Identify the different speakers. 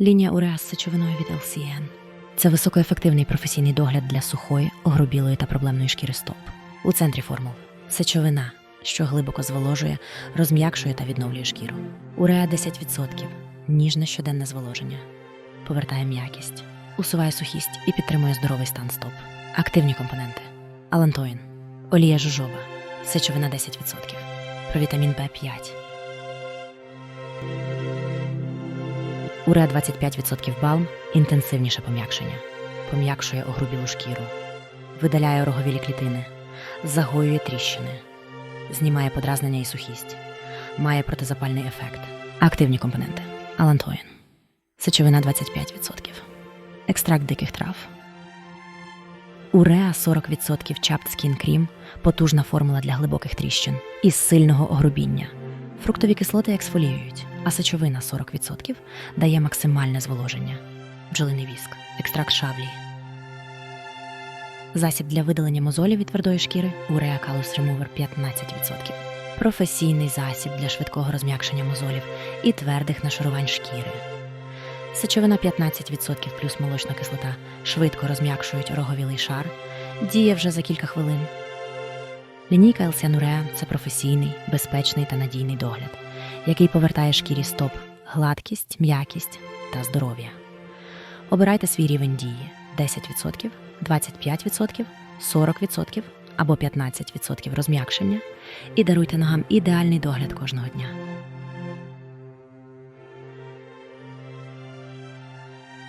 Speaker 1: Лінія уреа з сечовиною від LCN. Це високоефективний професійний догляд для сухої, огрубілої та проблемної шкіри стоп. У центрі формул сечовина, що глибоко зволожує, розм'якшує та відновлює шкіру. Уреа 10%. Ніжне щоденне зволоження. Повертає м'якість, усуває сухість і підтримує здоровий стан стоп. Активні компоненти: алантоїн, олія жужоба, сечовина 10%, провітамін В5. Уреа 25% балм, інтенсивніше пом'якшення, пом'якшує огрубілу шкіру, видаляє роговілі клітини, загоює тріщини, знімає подразнення і сухість, має протизапальний ефект. Активні компоненти: алантоїн, сечовина 25%, екстракт диких трав. Уреа 40% чапт скін крім, потужна формула для глибоких тріщин. Із сильного огрубіння. Фруктові кислоти ексфоліюють, а сечовина 40% дає максимальне зволоження. Бджолиний віск, екстракт шавлі. Засіб для видалення мозолів від твердої шкіри Urea Callus Remover 15%. Професійний засіб для швидкого розм'якшення мозолів і твердих нашарувань шкіри. Сечовина 15% плюс молочна кислота швидко розм'якшують роговілий шар, діє вже за кілька хвилин. Лінійка Елсіануреа це професійний, безпечний та надійний догляд, який повертає шкірі стоп гладкість, м'якість та здоров'я. Обирайте свій рівень дії 10%, 25%, 40% або 15% розм'якшення і даруйте ногам ідеальний догляд кожного дня.